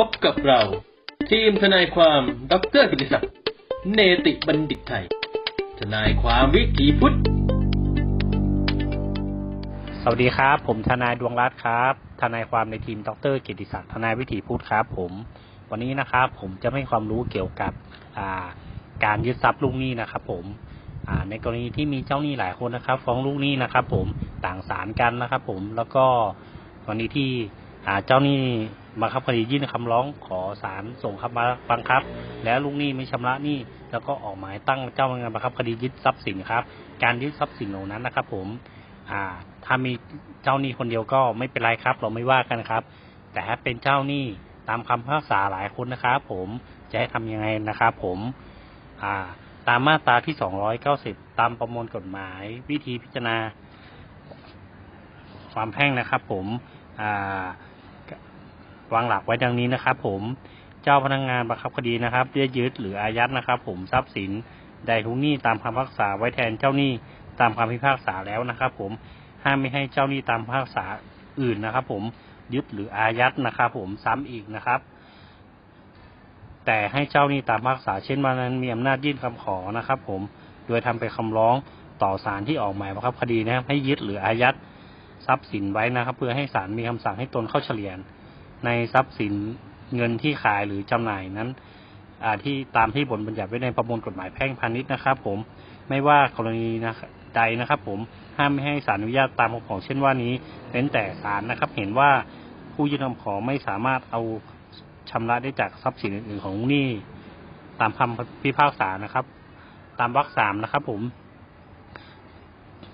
พบกับเรา ทีมทนายความดรกิติศักดิ์เนติบัณฑิตไทย ทนายความวิถีพุทธ สวัสดีครับ ผมทนายดวงรัตน์ครับ ทนายความในทีมดรกิติศักดิ์ทนายวิถีพุทธครับผม วันนี้นะครับผมจะให้ความรู้เกี่ยวกับาการยึดทรัพย์ลูกหนี้นะครับ ผมในกรณีที่มีเจ้าหนี้หลายคนนะครับ ฟ้องลูกหนี้นะครับ ผมต่างศาลกันนะครับ ผมแล้วก็วันนี้ที่เจ้าหนี้ บังคับคดียื่นคำร้องขอศาลส่งคำบังคับ แล้วลูกหนี้ไม่ชำระหนี้แล้วก็ออกหมายตั้งเจ้าพนักงานบังคับคดียึดทรัพย์สินครับ การยึดทรัพย์สินเหล่านั้นนะครับ ผมอ่าถ้ามีเจ้าหนี้คนเดียวก็ไม่เป็นไรครับ เราไม่ว่ากันครับ แต่ถ้าเป็นเจ้าหนี้ตามคำพิพากษาหลายคนนะครับ ผมจะให้ทำยังไงนะครับ ผมอ่าตามมาตราที่ 290 ตามประมวลกฎหมาย วิธีพิจารณา ความแพ่งนะครับ ผมอ่า วางหลักไว้ดังนี้นะครับ ผมเจ้าพนักงานบังคับคดีนะครับได้ยึดหรืออายัดนะครับ ผมทรัพย์สินใดทุกหนี้ตามคำพิพากษาไว้แทนเจ้าหนี้ตามคำพิพากษาแล้วนะครับ ผมห้ามไม่ให้เจ้าหนี้ตามพิพากษาอื่นนะครับ ผมยึดหรืออายัดนะครับ ผมซ้ำอีกนะครับ แต่ให้เจ้าหนี้ตามพิพากษาเช่นวันนั้นมีอำนาจยื่นคำขอนะครับ ผมโดยทำเป็นคำร้องต่อศาลที่ออกหมายบังคับคดีนะครับ ให้ยึดหรืออายัดทรัพย์สินไว้นะครับ เพื่อให้ศาลมีคำสั่งให้ตนเข้าเฉลี่ย ในทรัพย์สินเงินที่ขายหรือจำหน่ายนั้นที่ตามที่บทบัญญัติไว้ในประมวลกฎหมายแพ่งพาณิชย์นะครับ ผมไม่ว่ากรณีนะใดนะครับ ผมห้ามไม่ให้ศาลอนุญาตตามคำขอเช่นว่านี้เว้นแต่ศาลนะครับ เห็นว่าผู้ยื่นคำขอไม่สามารถเอาชำระได้จากทรัพย์สินอื่นๆของหนี้ตามคำพิพากษานะครับ ตามวรรคสามนะครับ ผม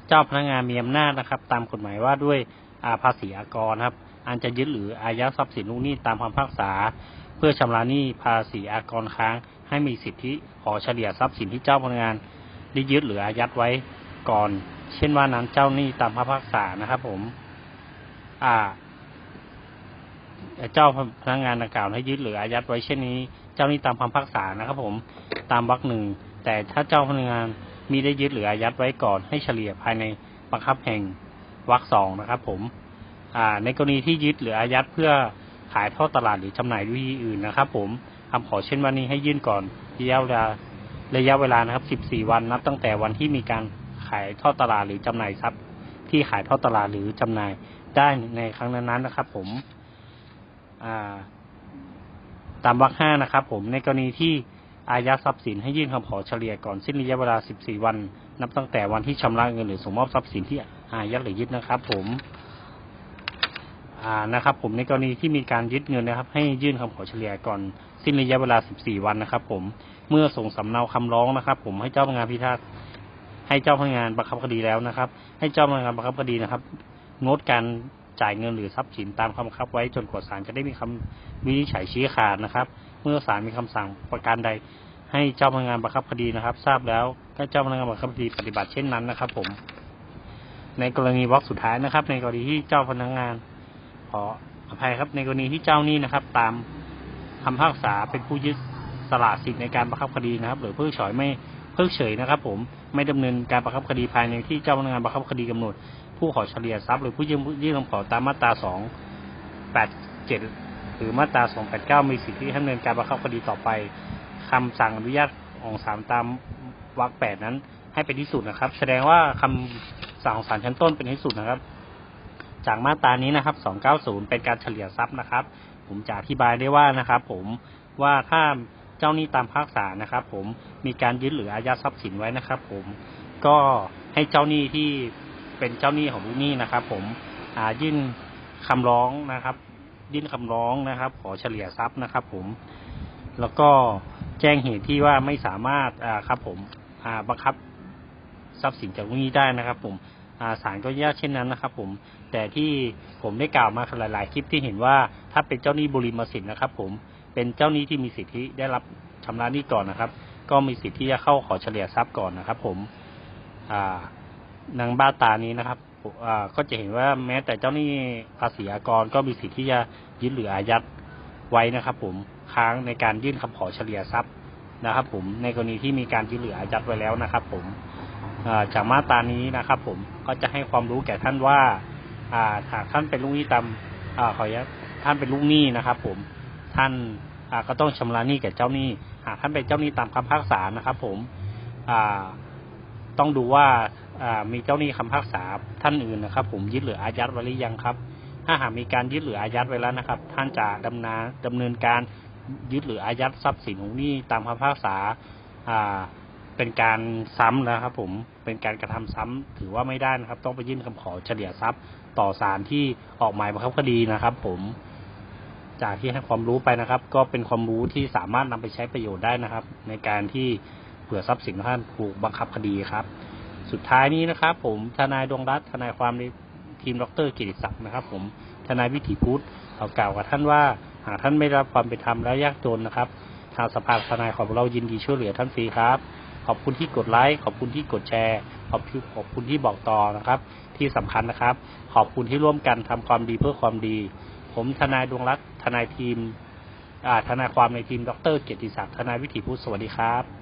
เจ้าพนักงานมีอำนาจนะครับ ตามกฎหมายว่าด้วยอาภาษีอากรครับ อันจะยึดหรืออายัดทรัพย์สินลูกหนี้ตามคำพิพากษา เพื่อชำระหนี้ภาษีอากรค้าง ให้มีสิทธิขอเฉลี่ยทรัพย์สินที่เจ้าพนักงานได้ยึดหรืออายัดไว้ก่อน เช่นว่านั้นเจ้าหนี้ตามคำพิพากษานะครับผม อ่าเจ้าพนักงานดังกล่าวให้ยึดหรืออายัดไว้เช่นนี้ เจ้าหนี้ตามคำพิพากษานะครับ ผม ตามวรรคหนึ่งแต่ถ้าเจ้าพนักงานมีได้ยึดหรืออายัดไว้ก่อนให้เฉลี่ยภายในบังคับแห่งวรรคสองนะครับผม ในกรณีที่ยึดหรืออายัดเพื่อขายทอดตลาดหรือจำหน่ายวิธีอื่นนะครับ ผมคำขอเช่นวันนี้ให้ยื่นก่อนระยะเวลาระยะเวลานะครับ 14 วันนับตั้งแต่วันที่มีการขายทอดตลาดหรือจำหน่ายทรัพย์ที่ขายทอดตลาดหรือจำหน่ายได้ในครั้งนั้นๆนะครับ ผมาตามวรรคห้านะครับ ผมในกรณีที่อายัดทรัพย์สินให้ยื่นคำขอเฉลี่ยก่อนสิ้นระยะเวลา 14 วัน นับตั้งแต่วันที่ชำระเงินหรือส่งมอบทรัพย์สินที่อายัดหรือยึดนะครับ ผม นะครับ ผมในกรณีที่มีการยึดเงินนะครับ ให้ยื่นคำขอเฉลี่ยก่อนสิ้นระยะเวลา 14 วันนะครับ ผมเมื่อส่งสำเนาคำร้องนะครับ ผมให้เจ้าพนักงานพิทักษ์ให้เจ้าพนักงานบังคับคดีแล้วนะครับ ให้เจ้าพนักงานบังคับคดีนะครับ งดการจ่ายเงินหรือทรัพย์สินตามคำบังคับไว้จนกว่าศาลจะได้มีคำวินิจฉัยชี้ขาดนะครับ เมื่อศาลมีคำสั่งประการใด ให้เจ้าพนักงานบังคับคดีนะครับ ทราบแล้วก็เจ้าพนักงานบังคับคดีปฏิบัติเช่นนั้นนะครับ ผม ในกรณีวรรคสุดท้ายนะครับ ในกรณีที่เจ้าพนักงาน ขออภัยครับในกรณีที่เจ้าหนี้นะครับ ตามคำพิพากษาเป็นผู้ยึดสละสิทธิ์ในการบังคับคดีนะครับ หรือเพิกเฉยไม่เพิกเฉยนะครับ ผมไม่ดำเนินการบังคับคดีภายในที่เจ้าพนักงานบังคับคดีกำหนด ผู้ขอเฉลี่ยทรัพย์หรือผู้ยื่นยื่นคำขอตามมาตราสองแปดเจ็ดหรือมาตราสองแปดเก้ามีสิทธิดำเนินการบังคับคดีต่อไปคำสั่งอนุญาตของศาลตามวรรคแปดนั้น ให้เป็นที่สุดนะครับ แสดงว่าคำสั่งของศาลชั้นต้นเป็นที่สุดนะครับ จากมาตรานี้นะครับ 290 เป็นการเฉลี่ยทรัพย์นะครับ ผมจะอธิบายได้ว่านะครับ ผมว่าถ้าเจ้าหนี้ตามภาคษานะครับ ผมมีการยึดหรืออายัดทรัพย์สินไว้นะครับ ผมก็ให้เจ้าหนี้ที่เป็นเจ้าหนี้ของลูกหนี้นะครับ ผมอายื่นคำร้องนะครับ ยื่นคำร้องนะครับ ขอเฉลี่ยทรัพย์นะครับ ผมแล้วก็แจ้งเหตุที่ว่าไม่สามารถอ่าครับ ผมอ่าบังคับทรัพย์สินจากลูกหนี้ได้นะครับ ผม อ่าศาลก็แยกเช่นนั้นนะครับผมแต่ที่ผมได้กล่าวมาหลาย ๆ คลิปที่เห็นว่าถ้าเป็นเจ้าหนี้บุริมสิทธิ์นะครับ ผมเป็นเจ้าหนี้ที่มีสิทธิได้รับชำระหนี้ก่อนนะครับ ก็มีสิทธิที่จะเข้าขอเฉลี่ยทรัพย์ก่อนนะครับ ผมนางบ้าตานี้นะครับก็จะเห็นว่าแม้แต่เจ้าหนี้ภาษีอากรก็มีสิทธิที่จะยึดหรืออายัดไว้นะครับ ผมค้างในการยื่นคำขอเฉลี่ยทรัพย์นะครับ ผมในกรณีที่มีการยึดหรืออายัดไว้แล้วนะครับ ผม จากมาตรานี้นะครับ ผมก็จะให้ความรู้แก่ท่านว่าหากท่านเป็นลูกหนี้ตามอขออนุญาตท่านเป็นลูกหนี้นะครับ ผมท่านก็ต้องชำระหนี้แก่เจ้าหนี้ หากท่านเป็นเจ้าหนี้ตามคำพิพากษานะครับ ผมต้องดูว่ามีเจ้าหนี้คำพิพากษาท่านอื่นนะครับ ผมยึดหรืออายัดไว้หรือยังครับ ถ้าหากมีการยึดหรืออายัดไว้แล้วนะครับ ท่านจะดำเนินดำเนินการยึดหรืออายัดทรัพย์สินของหนี้ตามคำพิพากษา เป็นการซ้ำนะครับ ผมเป็นการกระทำซ้ำถือว่าไม่ได้นะครับ ต้องไปยื่นคำขอเฉลี่ยทรัพย์ ต่อศาลที่ออกหมายบังคับคดีนะครับ ผมจากที่ให้ความรู้ไปนะครับ ก็เป็นความรู้ที่สามารถนำไปใช้ประโยชน์ได้นะครับ ในการที่เผื่อทรัพย์สินท่านถูกบังคับคดีครับ สุดท้ายนี้นะครับ ผมทนายดวงรัตน์ทนายความในทีมดรกิติศักดิ์นะครับ ผมทนายวิถีพุทธขอกล่าวกับท่านว่า หากท่านไม่รับความเป็นธรรมและยากจนนะครับ ทางสภาทนายของเรายินดีช่วยเหลือท่านฟรีครับ ขอบคุณที่กดไลค์ขอบคุณที่กดแชร์ ขอบคุณขอบคุณที่บอกต่อนะครับ ที่สำคัญนะครับ ขอบคุณที่ร่วมกันทำความดีเพื่อความดี ผมทนายดวงรัตน์ทนายทีมทนายความในทีมดรเกียรติศักดิ์ทนายวิถีพุทธสวัสดีครับ